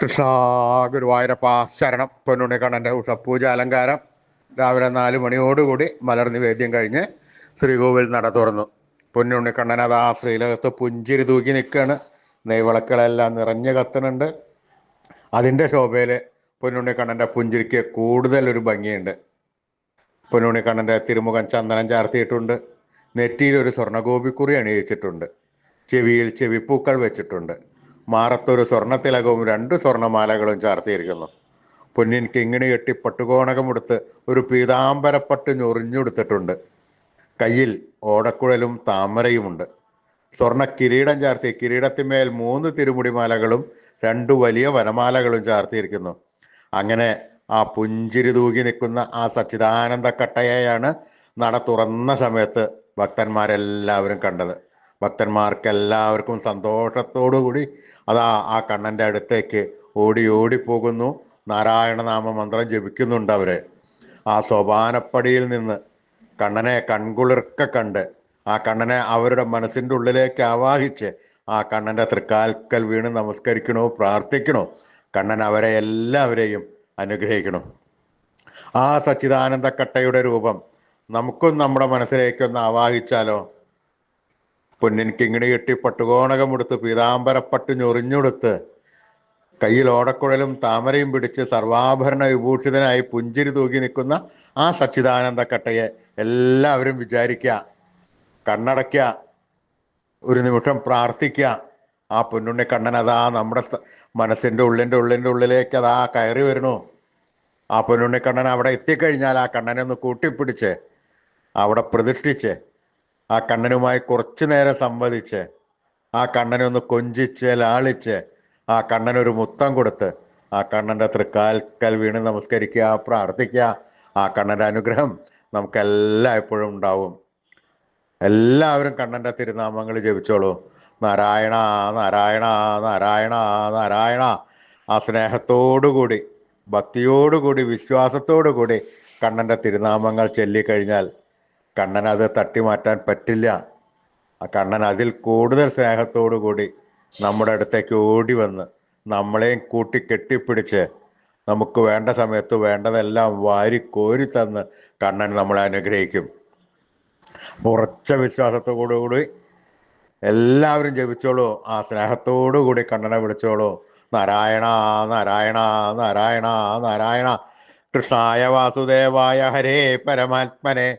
കൃഷ്ണ ഗുരുവായൂരപ്പ ശരണം. പൊന്നുണ്ണിക്കണ്ണന്റെ ഉഷപ്പൂജ അലങ്കാരം. രാവിലെ നാല് മണിയോടുകൂടി മലർ നിവേദ്യം കഴിഞ്ഞ് ശ്രീകോവിൽ നട തുറന്നു. പൊന്നുണ്ണിക്കണ്ണൻ അതാ ശ്രീലകത്ത് പുഞ്ചിരി തൂക്കി നിൽക്കുകയാണ് നെയ്വിളക്കുകളെല്ലാം നിറഞ്ഞു കത്തുന്നുണ്ട്. അതിന്റെ ശോഭയിൽ പൊന്നുണ്ണിക്കണ്ണന്റെ പുഞ്ചിരിക്ക് കൂടുതൽ ഒരു ഭംഗിയുണ്ട് പൊന്നുണ്ണിക്കണ്ണന്റെ തിരുമുഖം ചന്ദനം ചാർത്തിയിട്ടുണ്ട്. നെറ്റിയിൽ ഒരു സ്വർണഗോപിക്കുറി അണിയിച്ചിട്ടുണ്ട്. ചെവിയിൽ ചെവിപ്പൂക്കൾ വെച്ചിട്ടുണ്ട്. മാറത്തൊരു സ്വർണത്തിലകവും രണ്ട് സ്വർണമാലകളും ചാർത്തിയിരിക്കുന്നു. പൊന്നിൻ കിങ്ങിണി കെട്ടി പട്ടുകോണകമെടുത്ത് ഒരു പീതാംബരപ്പട്ട് ഞൊറിഞ്ഞെടുത്തിട്ടുണ്ട് കയ്യിൽ ഓടക്കുഴലും താമരയുമുണ്ട്. സ്വർണ കിരീടം ചാർത്തി കിരീടത്തിന്മേൽ മൂന്ന് തിരുമുടിമാലകളും രണ്ട് വലിയ വനമാലകളും ചാർത്തിയിരിക്കുന്നു. അങ്ങനെ ആ പുഞ്ചിരി തൂകി നിൽക്കുന്ന ആ സച്ചിദാനന്ദ കട്ടയെയാണ് നട തുറന്ന സമയത്ത് ഭക്തന്മാരെല്ലാവരും കണ്ടത്. ഭക്തന്മാർക്കെല്ലാവർക്കും സന്തോഷത്തോടു കൂടി അതാ ആ കണ്ണന്റെ അടുത്തേക്ക് ഓടി ഓടി പോകുന്നു. നാരായണനാമ മന്ത്രം ജപിക്കുന്നുണ്ട് അവർ. ആ സോപാനപ്പടിയിൽ നിന്ന് കണ്ണനെ കൺകുളിർക്ക കണ്ട് ആ കണ്ണനെ അവരുടെ മനസ്സിന്റെ ഉള്ളിലേക്ക് ആവാഹിച്ച് ആ കണ്ണന്റെ തൃക്കാൽക്കൽ വീണ് നമസ്കരിക്കണോ പ്രാർത്ഥിക്കണോ? കണ്ണൻ അവരെ എല്ലാവരെയും അനുഗ്രഹിക്കണം? ആ സച്ചിദാനന്ദ കട്ടയുടെ രൂപം നമുക്കും നമ്മുടെ മനസ്സിലേക്കൊന്ന് ആവാഹിച്ചാലോ? പൊന്നിൻ കിങ്ങിണി കെട്ടി പട്ടുകോണകമെടുത്ത് പീതാംബരപ്പട്ട് ഞൊറിഞ്ഞൊടുത്ത് കയ്യിൽ ഓടക്കുഴലും താമരയും പിടിച്ച് സർവാഭരണ വിഭൂഷിതനായി പുഞ്ചിരി തൂക്കി നിൽക്കുന്ന ആ സച്ചിദാനന്ദ കട്ടയെ എല്ലാവരും വിചാരിക്കുക കണ്ണടയ്ക്കുക ഒരു നിമിഷം പ്രാർത്ഥിക്കുക ആ പൊന്നുണ്ണി കണ്ണൻ അതാ നമ്മുടെ മനസ്സിന്റെ ഉള്ളിന്റെ ഉള്ളിന്റെ ഉള്ളിലേക്ക് അതാ കയറി വരുന്നു. ആ പൊന്നുണ്ണി കണ്ണൻ അവിടെ എത്തിക്കഴിഞ്ഞാൽ ആ കണ്ണനെ ഒന്ന് കൂട്ടിപ്പിടിച്ച് അവിടെ പ്രതിഷ്ഠിച്ച് ആ കണ്ണനുമായി കുറച്ചു നേരം സംവദിച്ച് ആ കണ്ണനെ ഒന്ന് കൊഞ്ചിച്ച് ലാളിച്ച് ആ കണ്ണനൊരു മുത്തം കൊടുത്ത് ആ കണ്ണന്റെ തൃക്കാൽക്കൽ വീണ് നമസ്കരിക്കുക പ്രാർത്ഥിക്കുക ആ കണ്ണന്റെ അനുഗ്രഹം നമുക്കെല്ലാം എപ്പോഴും ഉണ്ടാവും. എല്ലാവരും കണ്ണന്റെ തിരുനാമങ്ങൾ ജപിച്ചോളൂ. നാരായണ നാരായണ നാരായണ നാരായണ. ആ സ്നേഹത്തോടുകൂടി ഭക്തിയോടുകൂടി വിശ്വാസത്തോടുകൂടി കണ്ണന്റെ തിരുനാമങ്ങൾ ചൊല്ലിക്കഴിഞ്ഞാൽ കണ്ണൻ അത് തട്ടിമാറ്റാൻ പറ്റില്ല. ആ കണ്ണൻ അതിൽ കൂടുതൽ സ്നേഹത്തോടു കൂടി നമ്മുടെ അടുത്തേക്ക് ഓടി വന്ന് നമ്മളെയും കൂട്ടി കെട്ടിപ്പിടിച്ച് നമുക്ക് വേണ്ട സമയത്ത് വേണ്ടതെല്ലാം വാരി കോരി തന്ന് കണ്ണൻ നമ്മളെ അനുഗ്രഹിക്കും. ഉറച്ച വിശ്വാസത്തോടു കൂടി എല്ലാവരും ജപിച്ചോളൂ. ആ സ്നേഹത്തോടു കൂടി കണ്ണനെ വിളിച്ചോളൂ. നാരായണ നാരായണ നാരായണ നാരായണ. കൃഷ്ണായ വാസുദേവായ ഹരേ പരമാത്മനെ.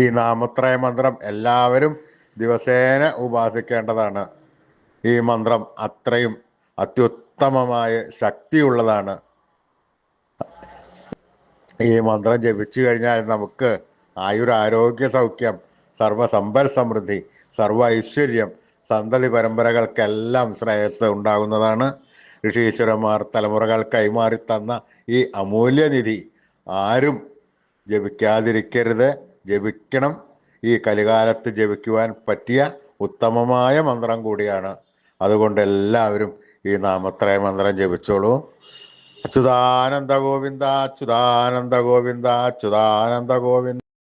ഈ നാമത്രയ മന്ത്രം എല്ലാവരും ദിവസേന ഉപാസിക്കേണ്ടതാണ്. ഈ മന്ത്രം അത്രയും അത്യുത്തമമായ ശക്തിയുള്ളതാണ്. ഈ മന്ത്രം ജപിച്ചു കഴിഞ്ഞാൽ നമുക്ക് ആയുരാരോഗ്യ സൗഖ്യം സർവസമ്പൽ സമൃദ്ധി സർവ ഐശ്വര്യം സന്തതി പരമ്പരകൾക്കെല്ലാം ശ്രേയസ് ഉണ്ടാകുന്നതാണ്. ഋഷീശ്വരന്മാർ തലമുറകൾ കൈമാറി തന്ന ഈ അമൂല്യനിധി ആരും ജപിക്കാതിരിക്കരുത്. ജപിക്കണം. ഈ കലികാലത്ത് ജപിക്കുവാൻ പറ്റിയ ഉത്തമമായ മന്ത്രം കൂടിയാണ്. അതുകൊണ്ട് എല്ലാവരും ഈ നാമത്രയ മന്ത്രം ജപിച്ചോളൂ. അച്യുതാനന്ദ ഗോവിന്ദ അച്യുതാനന്ദ ഗോവിന്ദ അച്യുതാനന്ദ ഗോവിന്ദ.